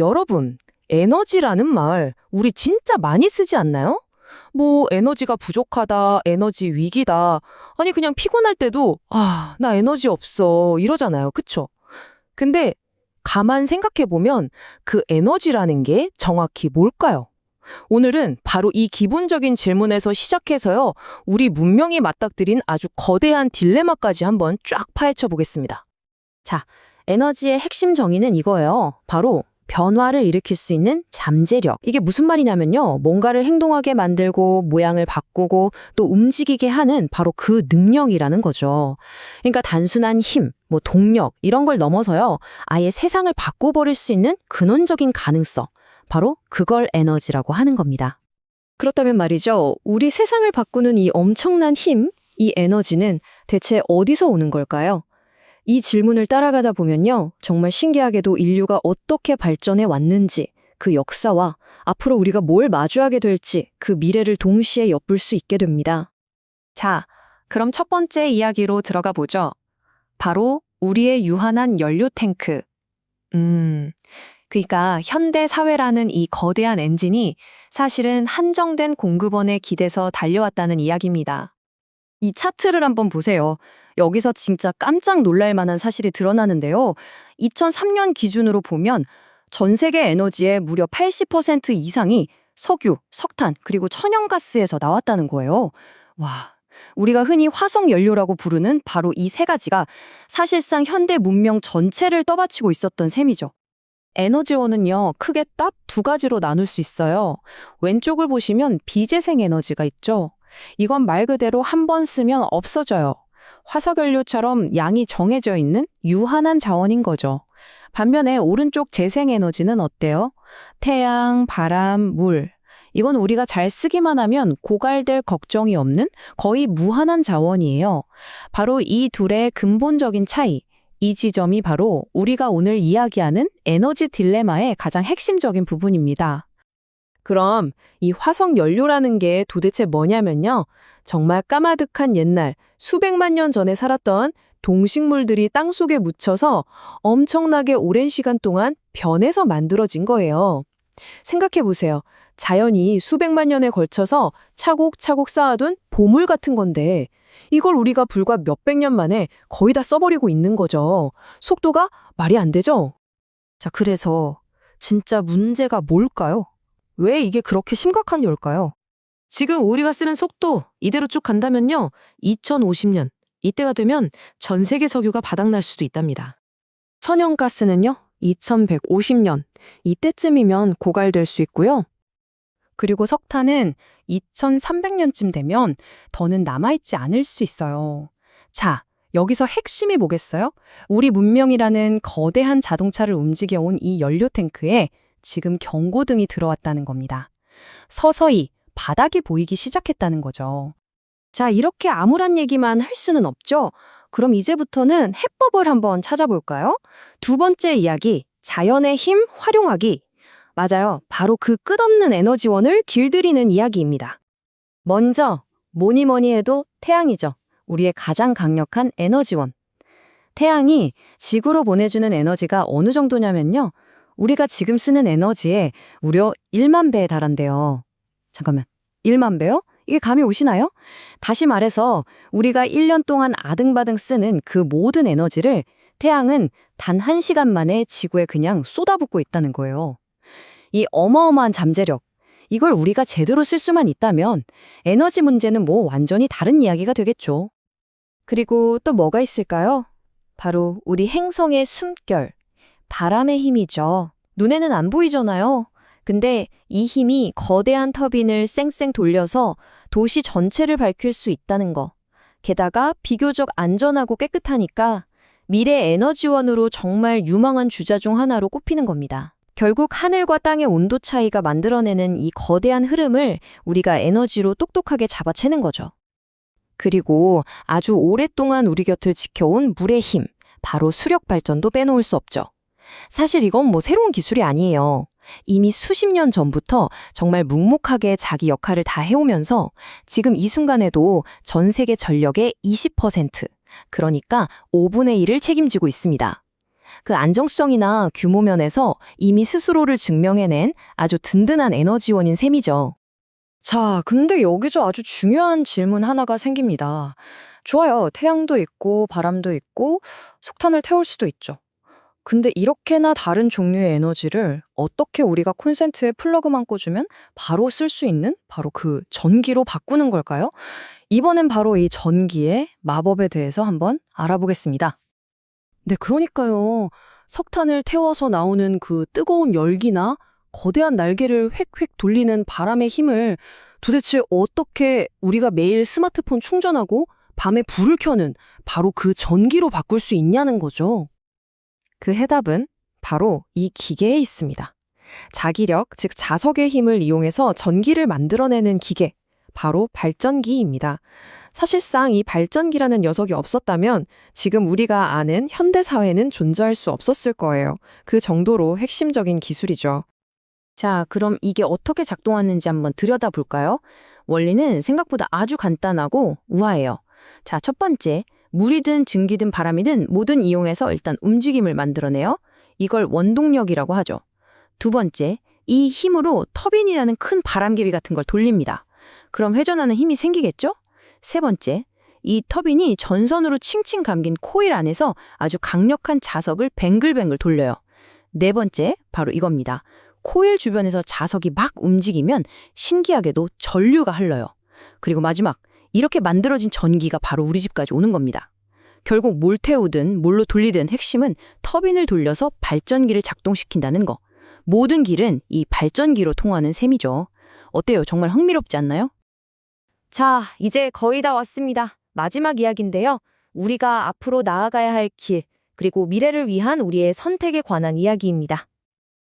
여러분, 에너지라는 말 우리 진짜 많이 쓰지 않나요? 뭐 에너지가 부족하다, 에너지 위기다. 아니 그냥 피곤할 때도 아, 나 에너지 없어 이러잖아요. 그쵸? 근데 가만 생각해 보면 그 에너지라는 게 정확히 뭘까요? 오늘은 바로 이 기본적인 질문에서 시작해서요. 우리 문명이 맞닥뜨린 아주 거대한 딜레마까지 한번 쫙 파헤쳐 보겠습니다. 에너지의 핵심 정의는 이거예요. 바로 변화를 일으킬 수 있는 잠재력. 이게 무슨 말이냐면요. 뭔가를 행동하게 만들고 모양을 바꾸고 또 움직이게 하는 바로 그 능력이라는 거죠. 그러니까 단순한 힘, 뭐 동력 이런 걸 넘어서요. 아예 세상을 바꿔버릴 수 있는 근원적인 가능성. 바로 그걸 에너지라고 하는 겁니다. 그렇다면 말이죠. 우리 세상을 바꾸는 이 엄청난 힘, 이 에너지는 대체 어디서 오는 걸까요? 이 질문을 따라가다 보면요. 정말 신기하게도 인류가 어떻게 발전해 왔는지, 그 역사와 앞으로 우리가 뭘 마주하게 될지 그 미래를 동시에 엿볼 수 있게 됩니다. 자, 그럼 첫 번째 이야기로 들어가 보죠. 바로 우리의 유한한 연료 탱크. 음, 그러니까 현대 사회라는 이 거대한 엔진이 사실은 한정된 공급원에 기대서 달려왔다는 이야기입니다. 이 차트를 한번 보세요. 여기서 진짜 깜짝 놀랄 만한 사실이 드러나는데요. 2003년 기준으로 보면 전 세계 에너지의 무려 80% 이상이 석유, 석탄, 그리고 천연가스에서 나왔다는 거예요. 와. 우리가 흔히 화석 연료라고 부르는 바로 이 세 가지가 사실상 현대 문명 전체를 떠받치고 있었던 셈이죠. 에너지원은요, 크게 딱 두 가지로 나눌 수 있어요. 왼쪽을 보시면 비재생 에너지가 있죠. 이건 말 그대로 한 번 쓰면 없어져요. 화석연료처럼 양이 정해져 있는 유한한 자원인 거죠. 반면에 오른쪽 재생에너지는 어때요? 태양, 바람, 물. 이건 우리가 잘 쓰기만 하면 고갈될 걱정이 없는 거의 무한한 자원이에요. 바로 이 둘의 근본적인 차이. 이 지점이 바로 우리가 오늘 이야기하는 에너지 딜레마의 가장 핵심적인 부분입니다. 그럼 이 화석 연료라는 게 도대체 뭐냐면요. 정말 까마득한 옛날 수백만 년 전에 살았던 동식물들이 땅 속에 묻혀서 엄청나게 오랜 시간 동안 변해서 만들어진 거예요. 생각해 보세요. 자연이 수백만 년에 걸쳐서 차곡차곡 쌓아둔 보물 같은 건데 이걸 우리가 불과 몇백 년 만에 거의 다 써버리고 있는 거죠. 속도가 말이 안 되죠? 자, 그래서 진짜 문제가 뭘까요? 왜 이게 그렇게 심각한 일일까요? 지금 우리가 쓰는 속도 이대로 쭉 간다면요. 2050년 이때가 되면 전 세계 석유가 바닥날 수도 있답니다. 천연가스는요. 2150년 이때쯤이면 고갈될 수 있고요. 그리고 석탄은 2300년쯤 되면 더는 남아있지 않을 수 있어요. 자, 여기서 핵심이 뭐겠어요? 우리 문명이라는 거대한 자동차를 움직여온 이 연료 탱크에 지금 경고등이 들어왔다는 겁니다. 서서히 바닥이 보이기 시작했다는 거죠. 자, 이렇게 암울한 얘기만 할 수는 없죠? 그럼 이제부터는 해법을 한번 찾아볼까요? 두 번째 이야기, 자연의 힘 활용하기. 맞아요. 바로 그 끝없는 에너지원을 길들이는 이야기입니다. 먼저, 뭐니 뭐니 해도 태양이죠. 우리의 가장 강력한 에너지원. 태양이 지구로 보내주는 에너지가 어느 정도냐면요. 우리가 지금 쓰는 에너지의 무려 1만 배에 달한대요. 잠깐만, 1만 배요? 이게 감이 오시나요? 다시 말해서 우리가 1년 동안 아등바등 쓰는 그 모든 에너지를 태양은 단 1시간 만에 지구에 그냥 쏟아붓고 있다는 거예요. 이 어마어마한 잠재력, 이걸 우리가 제대로 쓸 수만 있다면 에너지 문제는 뭐 완전히 다른 이야기가 되겠죠. 그리고 또 뭐가 있을까요? 바로 우리 행성의 숨결, 바람의 힘이죠. 눈에는 안 보이잖아요. 근데 이 힘이 거대한 터빈을 쌩쌩 돌려서 도시 전체를 밝힐 수 있다는 거. 게다가 비교적 안전하고 깨끗하니까 미래 에너지원으로 정말 유망한 주자 중 하나로 꼽히는 겁니다. 결국 하늘과 땅의 온도 차이가 만들어내는 이 거대한 흐름을 우리가 에너지로 똑똑하게 잡아채는 거죠. 그리고 아주 오랫동안 우리 곁을 지켜온 물의 힘, 바로 수력 발전도 빼놓을 수 없죠. 사실 이건 뭐 새로운 기술이 아니에요. 이미 수십 년 전부터 정말 묵묵하게 자기 역할을 다 해오면서 지금 이 순간에도 전 세계 전력의 20%, 그러니까 5분의 1을 책임지고 있습니다. 그 안정성이나 규모 면에서 이미 스스로를 증명해낸 아주 든든한 에너지원인 셈이죠. 자, 근데 여기서 아주 중요한 질문 하나가 생깁니다. 좋아요. 태양도 있고 바람도 있고 석탄을 태울 수도 있죠. 근데 이렇게나 다른 종류의 에너지를 어떻게 우리가 콘센트에 플러그만 꽂으면 바로 쓸 수 있는 바로 그 전기로 바꾸는 걸까요? 이번엔 바로 이 전기의 마법에 대해서 한번 알아보겠습니다. 네, 그러니까요. 석탄을 태워서 나오는 그 뜨거운 열기나 거대한 날개를 획획 돌리는 바람의 힘을 도대체 어떻게 우리가 매일 스마트폰 충전하고 밤에 불을 켜는 바로 그 전기로 바꿀 수 있냐는 거죠. 그 해답은 바로 이 기계에 있습니다. 자기력, 즉 자석의 힘을 이용해서 전기를 만들어내는 기계, 바로 발전기입니다. 사실상 이 발전기라는 녀석이 없었다면 지금 우리가 아는 현대 사회는 존재할 수 없었을 거예요. 그 정도로 핵심적인 기술이죠. 자, 그럼 이게 어떻게 작동하는지 한번 들여다볼까요? 원리는 생각보다 아주 간단하고 우아해요. 자, 첫 번째, 물이든 증기든 바람이든 뭐든 이용해서 일단 움직임을 만들어내요. 이걸 원동력이라고 하죠. 두 번째, 이 힘으로 터빈이라는 큰 바람개비 같은 걸 돌립니다. 그럼 회전하는 힘이 생기겠죠? 세 번째, 이 터빈이 전선으로 칭칭 감긴 코일 안에서 아주 강력한 자석을 뱅글뱅글 돌려요. 네 번째, 바로 이겁니다. 코일 주변에서 자석이 막 움직이면 신기하게도 전류가 흘러요. 그리고 마지막, 이렇게 만들어진 전기가 바로 우리 집까지 오는 겁니다. 결국 뭘 태우든 뭘로 돌리든 핵심은 터빈을 돌려서 발전기를 작동시킨다는 거. 모든 길은 이 발전기로 통하는 셈이죠. 어때요? 정말 흥미롭지 않나요? 자, 이제 거의 다 왔습니다. 마지막 이야기인데요. 우리가 앞으로 나아가야 할 길, 그리고 미래를 위한 우리의 선택에 관한 이야기입니다.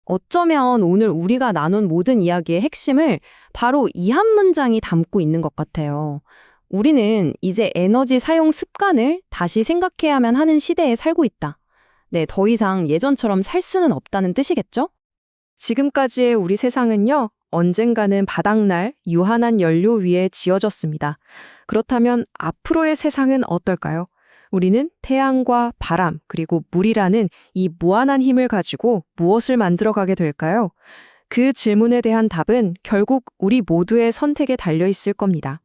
어쩌면 오늘 우리가 나눈 모든 이야기의 핵심을 바로 이 한 문장이 담고 있는 것 같아요. 우리는 이제 에너지 사용 습관을 다시 생각해야만 하는 시대에 살고 있다. 네, 더 이상 예전처럼 살 수는 없다는 뜻이겠죠? 지금까지의 우리 세상은요, 언젠가는 바닥날 유한한 연료 위에 지어졌습니다. 그렇다면 앞으로의 세상은 어떨까요? 우리는 태양과 바람, 그리고 물이라는 이 무한한 힘을 가지고 무엇을 만들어가게 될까요? 그 질문에 대한 답은 결국 우리 모두의 선택에 달려 있을 겁니다.